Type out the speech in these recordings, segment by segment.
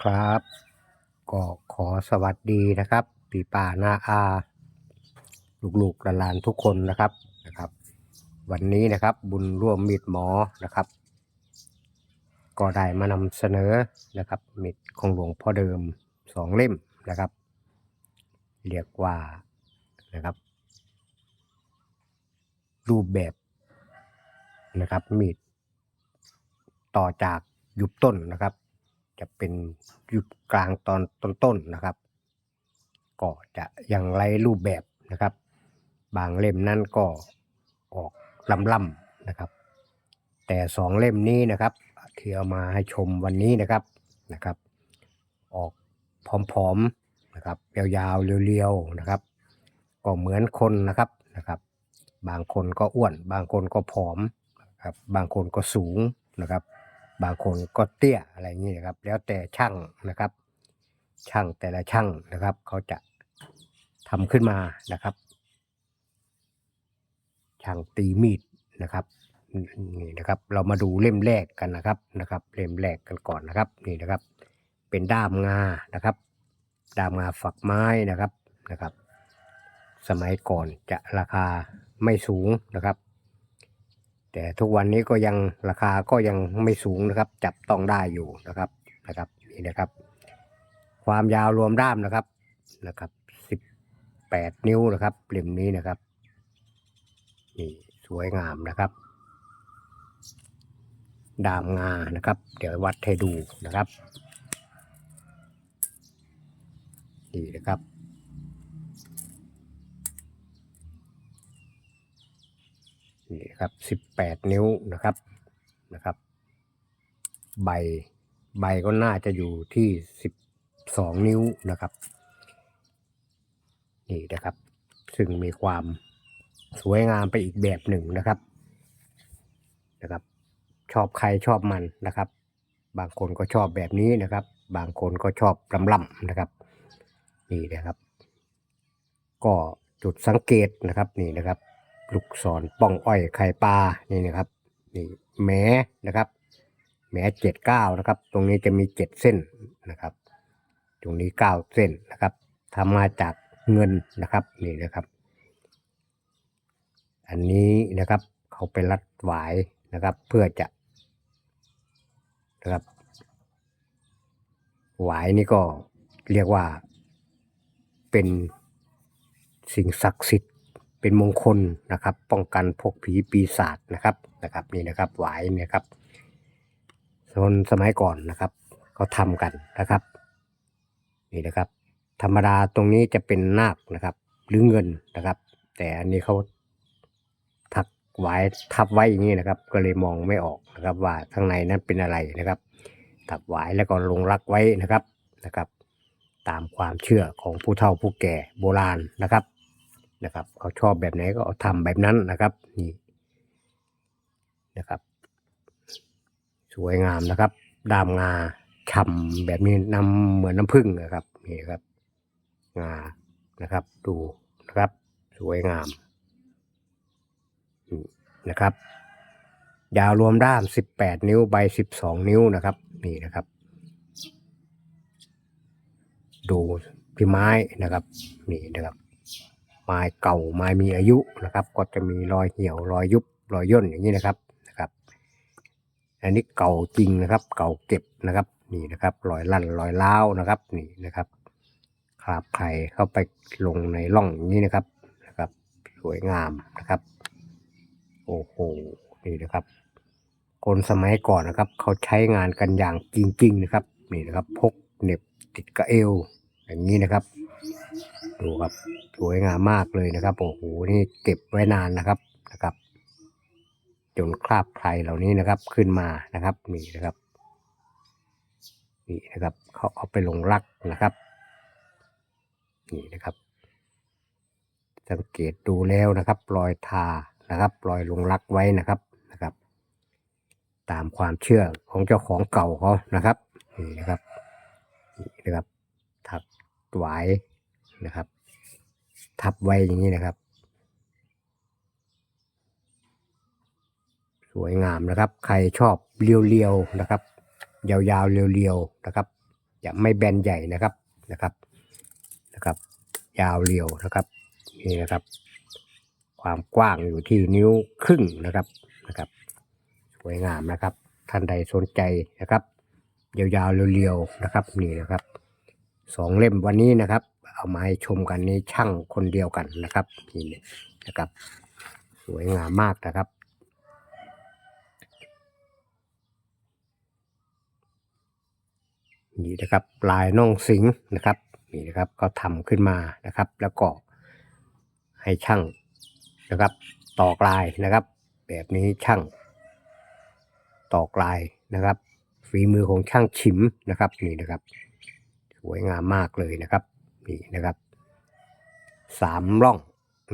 ครับ ก็ขอสวัสดีนะครับปีป่านาอาลูกๆหลานทุกคนนะครับนะครับ วันนี้นะครับบุญร่วมมิตรหมอนะครับ ก็ได้มานำเสนอนะครับมิตรของหลวงพ่อเดิมสองเล่มนะครับ เรียกว่านะครับ รูปแบบนะครับมีดต่อจากยุบต้นนะครับ จะเป็นยุบกลางตอนต้นๆนะครับ ก็จะยังไร้รูปแบบนะครับ บางเล่มนั่นก็ออกล่ำนะครับ แต่สองเล่มนี้นะครับที่เอามาให้ชมวันนี้นะครับนะครับ ออกผอมๆนะครับ ยาวๆเรียวๆนะครับ ก็เหมือนคนนะครับนะครับ บางคนก็อ้วน บางคนก็ผอมนะครับบางคนก็สูงนะครับ บางคนก็เตี้ยอะไรอย่างนี้นะครับ แล้วแต่ช่างนะครับ ช่างแต่ละช่างนะครับ เขาจะทำขึ้นมานะครับ ช่างตีมีดนะครับนี่นะครับ เรามาดูเล่มแรกกันนะครับนะครับ เล่มแรกกันก่อนนะครับนี่นะครับ เป็นด้ามงานะครับ ด้ามงาฝักไม้นะครับนะครับ สมัยก่อนจะราคาไม่สูงนะครับ แต่ทุกวันนี้ก็ยังราคาก็ยังไม่สูงนะครับ จับต้องได้อยู่นะครับนะครับนี่นะครับ ความยาวรวมด้ามนะครับนะครับสิบแปดนิ้วนะครับเล่มนี้นะครับนี่สวยงามนะครับดามงานะครับ เดี๋ยววัดให้ดูนะครับนี่นะครับ นี่ครับสิบแปดนิ้วนะครับนะครับ ใบใบก็น่าจะอยู่ที่สิบสองนิ้วนะครับ นี่นะครับ ซึ่งมีความสวยงามไปอีกแบบหนึ่งนะครับนะครับ ชอบใครชอบมันนะครับ บางคนก็ชอบแบบนี้นะครับ บางคนก็ชอบลำล่ำนะครับ นี่นะครับ ก็จุดสังเกตนะครับนี่นะครับ ลูกศรป้องอ้อยไข่ปลานี่นะครับนี่แหมนะครับแหมเจ็ดเก้านะครับ ตรงนี้จะมีเจ็ดเส้นนะครับ ตรงนี้เก้าเส้นนะครับทำมาจากเงินนะครับนี่นะครับ อันนี้นะครับเขาไปรัดหวายนะครับ เพื่อจะนะครับหวายนี่ก็เรียกว่าเป็นสิ่งศักดิ์สิทธิ์ เป็นมงคลนะครับ ป้องกันพวกผีปีศาจนะครับนะครับนี่นะครับหวายเนี่ยครับส่วนสมัยก่อนนะครับเขาทำกันนะครับนี่นะครับ ธรรมดาตรงนี้จะเป็นนาคนะครับ หรือเงินนะครับ แต่อันนี้เขาถักไว้ทับไว้อย่างนี้นะครับ ก็เลยมองไม่ออกนะครับ ว่าข้างในนั้นเป็นอะไรนะครับถักไว้แล้วก็ลงรักไว้นะครับนะครับ ตามความเชื่อของผู้เฒ่าผู้แก่โบราณนะครับ นะครับเขาชอบแบบไหนก็เอาทำแบบนั้นนะครับนี่นะครับ สวยงามนะครับดามงาฉ่ำแบบนี้น้ำเหมือนน้ำผึ้งนะครับนี่ครับงานะครับ ดูนะครับ สวยงามนี่นะครับ ยาวรวมด้าม 18 นิ้วใบ 12 นิ้วนะครับ นี่นะครับ ดูพี่ไม้นะครับ นี่นะครับ ไม้เก่าไม้มีอายุนะครับ ก็จะมีรอยเหี่ยวรอยยุบรอยย่นอย่างนี้นะครับนะครับ อันนี้เก่าจริงนะครับ เก่าเก็บนะครับนี่นะครับรอยลั่นรอยเล้านะครับนี่นะครับคราบไข่เข้าไปลงในร่องนี้นะครับนะครับ สวยงามนะครับโอ้โหนี่นะครับ คนสมัยก่อนนะครับ เขาใช้งานกันอย่างจริง ๆ นะครับ นี่นะครับ พกเหน็บติดกระเอวอย่างนี้นะครับ ดูครับสวยงามมากเลยนะครับโอ้โหนี่เก็บไว้นานนะครับนะครับ จนคราบไครเหล่านี้นะครับขึ้นมานะครับนี่นะครับนี่นะครับเขาเอาไปลงรักนะครับ นี่นะครับ สังเกตดูแล้วนะครับรอยทานะครับรอยลงรักไว้นะครับนะครับ ตามความเชื่อของเจ้าของเก่าเขานะครับนี่นะครับนี่นะครับถักหวาย นะครับ ทับไว้อย่างนี้นะครับ สวยงามนะครับ ใครชอบเรียวๆนะครับ ยาวๆเรียวๆนะครับ จะไม่แบนใหญ่นะครับนะครับนะครับ ยาวเรียวนะครับนี่นะครับ ความกว้างอยู่ที่นิ้วครึ่งนะครับนะครับสวยงามนะครับ ท่านใดสนใจนะครับ ยาวๆเรียวๆนะครับนี่นะครับสองเล่มวันนี้นะครับ เอามาให้ชมกันนี้ช่างคนเดียวกันนะครับนี่นะครับ สวยงามมากนะครับนี่นะครับลายน่องสิงนะครับนี่นะครับก็ทำขึ้นมานะครับ แล้วก็ให้ช่างนะครับ ตอกลายนะครับ แบบนี้ช่างตอกลายนะครับฝีมือของช่างฉิมนะครับนี่นะครับ สวยงามมากเลยนะครับ นี่นะครับสามร่อง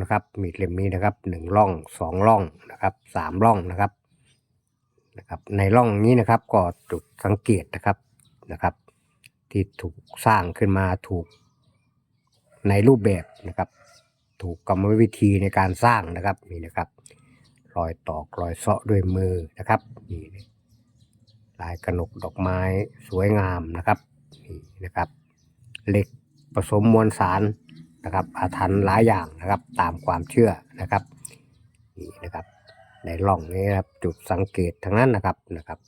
นะครับ มีดเล่มนี้นะครับหนึ่งร่องสองร่องนะครับสามร่องนะครับนะครับ ในร่องนี้นะครับก็จุดสังเกตนะครับนะครับ ที่ถูกสร้างขึ้นมาถูกในรูปแบบนะครับ ถูกกรรมวิธีในการสร้างนะครับนี่นะครับรอยตอกรอยเซาะด้วยมือนะครับนี่ลายกระหนกดอกไม้สวยงามนะครับนี่นะครับเหล็ก ผสมมวลสารนะครับอาถรรพ์หลายอย่างนะครับตามความเชื่อนะครับนี่นะครับในร่องนี้นะครับจุดสังเกตทั้งนั้นนะครับนะครับ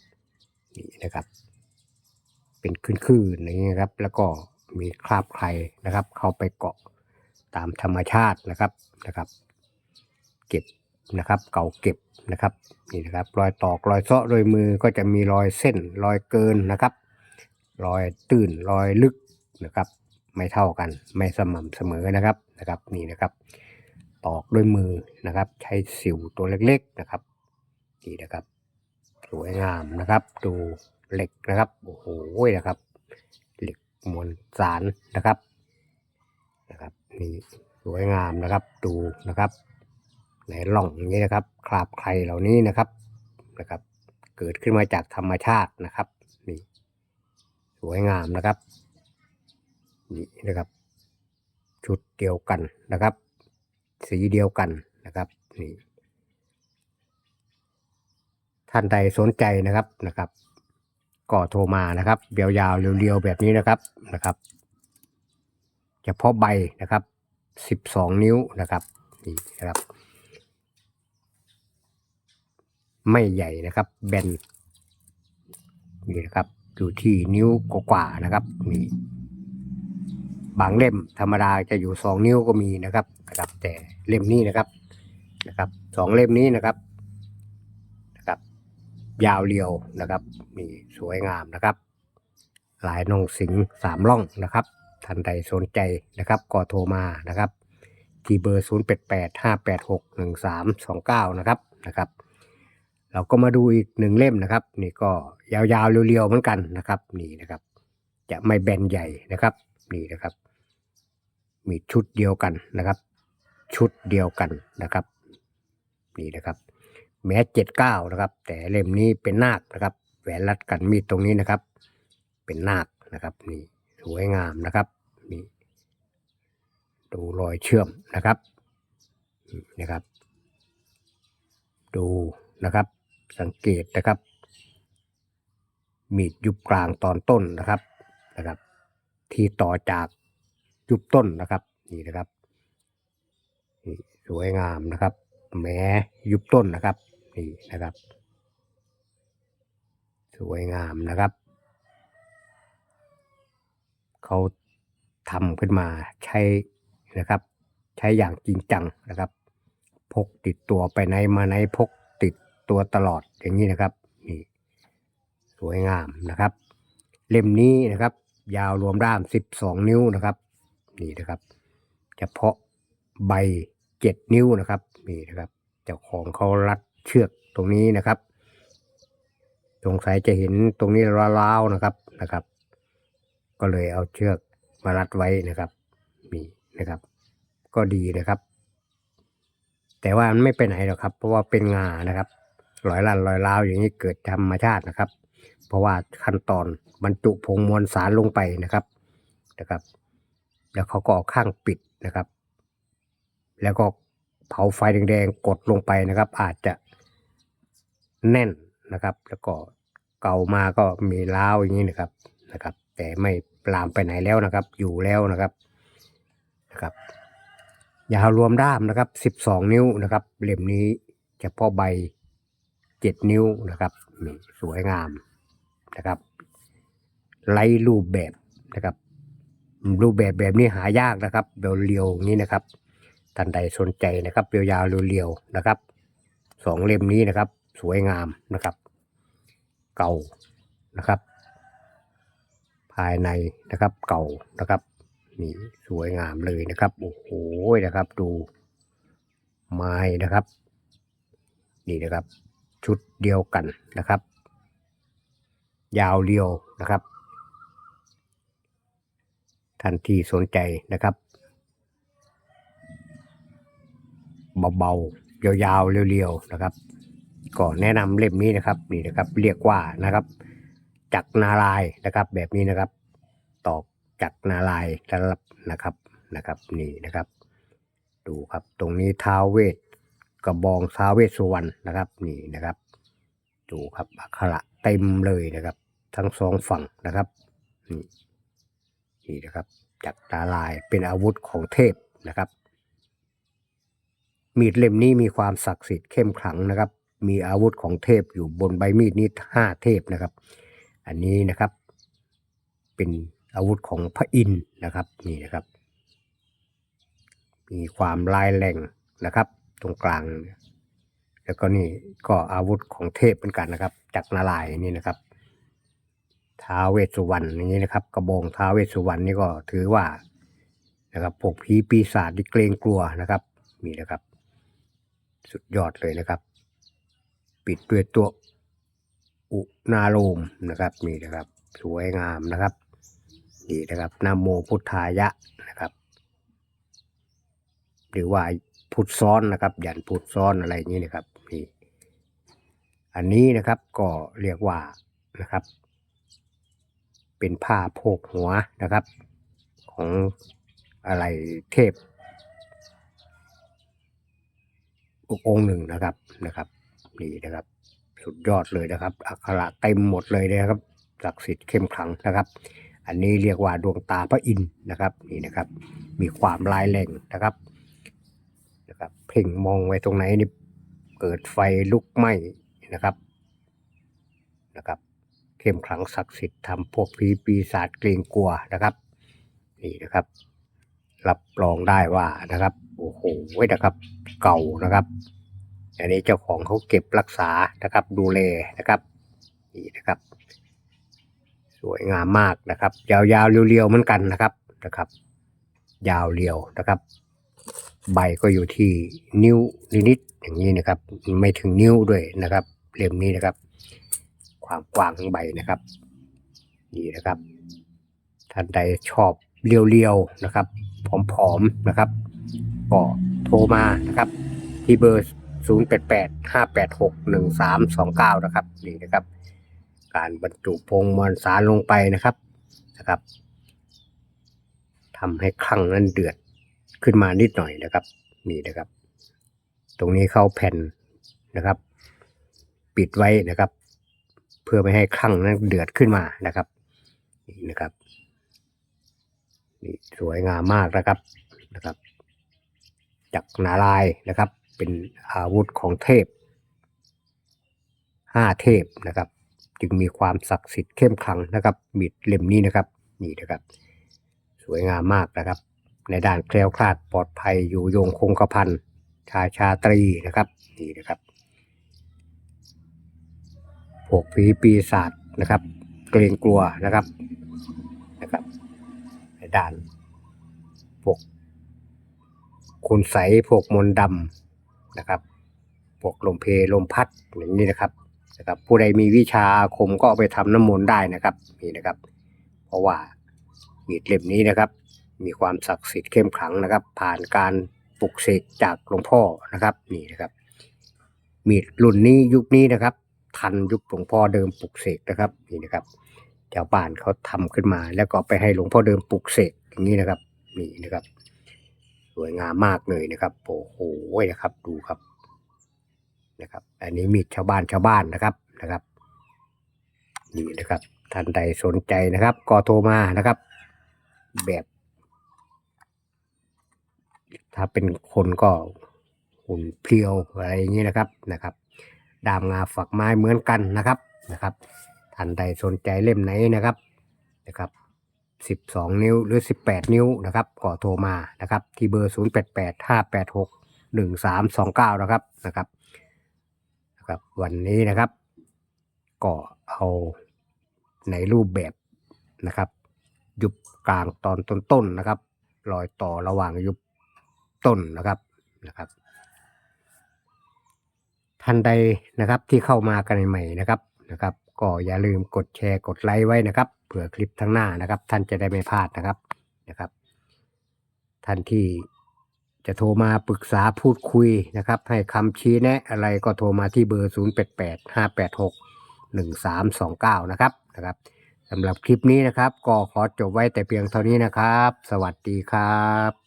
นี่นะครับ เป็นคลื่นๆอย่างนี้ครับ แล้วก็มีคราบใครนะครับ เข้าไปเกาะตามธรรมชาตินะครับนะครับ เก็บนะครับ เก่าเก็บนะครับนี่นะครับรอยตอกรอยเซาะโดยมือก็จะมีรอยเส้นรอยเกินนะครับ รอยตื้นรอยลึกนะครับ ไม่เท่ากัน ไม่สม่ำเสมอนะครับนะครับนี่นะครับ ตอกด้วยมือนะครับ ใช้สิวตัวเล็กๆนะครับนี่นะครับ สวยงามนะครับ ดูเหล็กนะครับโอ้โหนะครับเหล็กมวลสารนะครับนะครับนี่สวยงามนะครับดูนะครับ ในร่องนี้นะครับคราบใครเหล่านี้นะครับนะครับ เกิดขึ้นมาจากธรรมชาตินะครับนี่สวยงามนะครับ นี่นะครับ ชุดเดียวกันนะครับ สีเดียวกันนะครับนี่ท่านใดสนใจนะครับนะครับ ก็โทรมานะครับเบียวยาวเรียวๆแบบนี้นะครับนะครับเฉพาะใบนะครับสิบสองนิ้วนะครับนี่นะครับ ไม่ใหญ่นะครับแบนนี่นะครับอยู่ที่นิ้วกว่าๆนะครับนี่ บางเล่มธรรมดาจะอยู่สองนิ้วก็มีนะครับนะครับ แต่เล่มนี้นะครับนะครับสองเล่มนี้นะครับนะครับ ยาวเรียวนะครับนี่สวยงามนะครับลายนองสิงสามล่องนะครับท่านใดสนใจนะครับก็โทรมานะครับ ที่เบอร์ 0 8 8 5 8 6 1 3 2 9 นะครับนะครับ เราก็มาดูอีกหนึ่งเล่มนะครับ นี่ก็ยาวๆเรียวๆเหมือนกันนะครับ นี่นะครับ จะไม่แบนใหญ่นะครับ นี่นะครับ มีชุดเดียวกันนะครับ ชุดเดียวกันนะครับ นี่นะครับ แม้เจ็ดเก้านะครับ แต่เล่มนี้เป็นนาคนะครับ แหวนรัดกันมีดตรงนี้นะครับ เป็นนาคนะครับ นี่สวยงามนะครับนี่ดูรอยเชื่อมนะครับนี่นะครับ ดูนะครับ สังเกตนะครับ มีดยุบกลางตอนต้นนะครับนะครับ ที่ต่อจาก ยุบต้นนะครับ นี่นะครับนี่สวยงามนะครับแม้ยุบต้นนะครับ นี่นะครับ สวยงามนะครับ เขาทำขึ้นมาใช้นะครับ ใช้อย่างจริงจังนะครับ พกติดตัวไปไหนมาไหนพกติดตัวตลอดอย่างนี้นะครับ นี่ สวยงามนะครับ เล่มนี้นะครับ ยาวรวมด้าม 12 นิ้วนะครับ นี่นะครับ เฉพาะใบ7นิ้วนะครับนี่นะครับเจ้าของเขารัดเชือกตรงนี้นะครับสงสัยจะเห็นตรงนี้ล้าวๆนะครับนะครับ ก็เลยเอาเชือกมารัดไว้นะครับนี่นะครับ ก็ดีนะครับ แต่ว่ามันไม่ไปไหนหรอกครับ เพราะว่าเป็นงานะครับรอยลั่นรอยร้าวอย่างนี้เกิดธรรมชาตินะครับ เพราะว่าขั้นตอนบรรจุผงมวลสารลงไปนะครับนะครับ แล้วเขาก็เอาข้างปิดนะครับ แล้วก็เผาไฟแดงๆกดลงไปนะครับ อาจจะแน่นนะครับ แล้วก็เก่ามาก็มีร้าวอย่างนี้นะครับนะครับ แต่ไม่ปลามไปไหนแล้วนะครับ อยู่แล้วนะครับนะครับยาวรวมด้ามนะครับสิบสองนิ้วนะครับเล่มนี้เฉพาะใบเจ็ดนิ้วนะครับมีสวยงามนะครับไร้รูปแบบนะครับ รูปแบบแบบนี้หายากนะครับเรียวๆอย่างนี้นะครับท่านใดสนใจนะครับยาวเรียวๆนะครับสองเล่มนี้นะครับ สวยงามนะครับ เก่านะครับ ภายในนะครับเก่านะครับนี่สวยงามเลยนะครับโอ้โหนะครับ ดูไม้นะครับ นี่นะครับ ชุดเดียวกันนะครับ ยาวเรียวนะครับ ท่านที่สนใจนะครับ เบาๆ ยาวๆ เรียวๆ นะครับ ก็แนะนำเล่มนี้นะครับนี่นะครับ เรียกว่านะครับ จักรนาลายนะครับ แบบนี้นะครับ ตอกจักรนาลายสำหรับนะครับนะครับนี่นะครับ ดูครับตรงนี้ท้าวเวทกระบองท้าวเวสสุวรรณนะครับนี่นะครับ ดูครับอักขระเต็มเลยนะครับ ทั้งสองฝั่งนะครับนี่ นี่นะครับจักรนาลายเป็นอาวุธของเทพนะครับ มีดเล่มนี้มีความศักดิ์สิทธิ์เข้มขลังนะครับ มีอาวุธของเทพอยู่บนใบมีดนี้ห้าเทพนะครับ อันนี้นะครับ เป็นอาวุธของพระอินทร์นะครับนี่นะครับ มีความลายแรงนะครับ ตรงกลาง แล้วก็นี่ก็อาวุธของเทพเหมือนกันนะครับจักรนาลายนี่นะครับ ท้าเวสสุวรรณอย่างนี้นะครับ กระบองท้าเวสสุวรรณนี่ก็ถือว่านะครับพวกผีปีศาจที่เกรงกลัวนะครับนี่นะครับ สุดยอดเลยนะครับ ปิดด้วยตัวอุณาโลมนะครับนี่นะครับสวยงามนะครับนี่นะครับนะโมพุทธายะนะครับ หรือว่าพุทธซ้อนนะครับยันพุทธซ้อนอะไรอย่างนี้นะครับนี่อันนี้นะครับก็เรียกว่านะครับ เป็นผ้าโพกหัวนะครับ ของอะไรเทพองค์หนึ่งนะครับนะครับนี่นะครับ สุดยอดเลยนะครับ อักขระเต็มหมดเลยนะครับศักดิ์สิทธิ์เข้มขลังนะครับ อันนี้เรียกว่าดวงตาพระอินทร์นะครับนี่นะครับ มีความลายแรงนะครับนะครับเพ่งมองไว้ตรงไหนนี่เกิดไฟลุกไหม้นะครับนะครับ เข้มขลังศักดิ์สิทธิ์ทำพวกผีปีศาจเกรงกลัวนะครับ นี่นะครับ รับรองได้ว่านะครับโอ้โหนะครับ เก่านะครับ อันนี้เจ้าของเขาเก็บรักษานะครับ ดูแลนะครับ นี่นะครับ สวยงามมากนะครับ ยาวๆเรียวๆเหมือนกันนะครับนะครับ ยาวเรียวนะครับ ใบก็อยู่ที่นิ้วนิดๆอย่างนี้นะครับ ไม่ถึงนิ้วด้วยนะครับเล่มนี้นะครับ ความกว้างของใบนะครับ นี่นะครับ ท่านใดชอบเรียวๆนะครับผอมๆนะครับ ก็โทรมานะครับ ที่เบอร์ 0 8 8 5 8 6 1 3 2 9 นะครับนี่นะครับ การบรรจุพงมวลสารลงไปนะครับนะครับทำให้คลั่งนั้นเดือดขึ้นมานิดหน่อยนะครับ นี่นะครับ ตรงนี้เข้าแผ่นนะครับ ปิดไว้นะครับ เพื่อไม่ให้คลั่งนั้นเดือดขึ้นมานะครับนี่นะครับนี่สวยงามมากนะครับนะครับจักรนาลายนะครับ เป็นอาวุธของเทพห้าเทพนะครับ จึงมีความศักดิ์สิทธิ์เข้มขลังนะครับมีดเล่มนี้นะครับนี่นะครับ สวยงามมากนะครับ ในด้านแคล้วคลาดปลอดภัยอยู่โยงคงกระพันชายชาตรีนะครับนี่นะครับ พวกผีปีศาจนะครับ เกรงกลัวนะครับนะครับในด้านพวกคุณใสยพวกมนต์ดำนะครับพวกลมเพลลมพัดอย่างนี้นะครับนะครับ ผู้ใดมีวิชาอาคมก็เอาไปทำน้ำมนต์ได้นะครับนี่นะครับ เพราะว่ามีดเล่มนี้นะครับ มีความศักดิ์สิทธิ์เข้มขลังนะครับ ผ่านการปลุกเสกจากหลวงพ่อนะครับนี่นะครับ มีดรุ่นนี้ยุคนี้นะครับ ทันยุคหลวงพ่อเดิมปลุกเสกนะครับนี่นะครับชาวบ้านเขาทำขึ้นมา แล้วก็ไปให้หลวงพ่อเดิมปลุกเสกอย่างนี้นะครับ นี่นะครับ สวยงามมากเลยนะครับโอ้โหนะครับ ดูครับนะครับ อันนี้มีดชาวบ้านชาวบ้านนะครับนะครับนี่นะครับ ท่านใดสนใจนะครับ ก็โทรมานะครับ แบบ ถ้าเป็นคนก็หุ่นเพรียวอะไรอย่างนี้นะครับนะครับ ดามงาฝักไม้เหมือนกันนะครับนะครับท่านใดสนใจเล่มไหนนะครับนะครับ12นิ้วหรือ18นิ้วนะครับก็โทรมานะครับ ที่เบอร์088 586 1329นะครับนะครับนะครับ วันนี้นะครับ ก็เอาในรูปแบบนะครับ ยุบกลางตอนต้นๆนะครับ รอยต่อระหว่างยุบต้นนะครับนะครับ ท่านใดนะครับที่เข้ามากันใหม่นะครับนะครับ ก็อย่าลืมกดแชร์กดไลค์ไว้นะครับเผื่อคลิปทั้งหน้านะครับ ท่านจะได้ไม่พลาดนะครับนะครับ ท่านที่จะโทรมาปรึกษาพูดคุยนะครับ ให้คำชี้แนะอะไรก็โทรมาที่เบอร์ 088 586 1329 นะครับนะครับสำหรับคลิปนี้นะครับ ก็ขอจบไว้แต่เพียงเท่านี้นะครับ สวัสดีครับ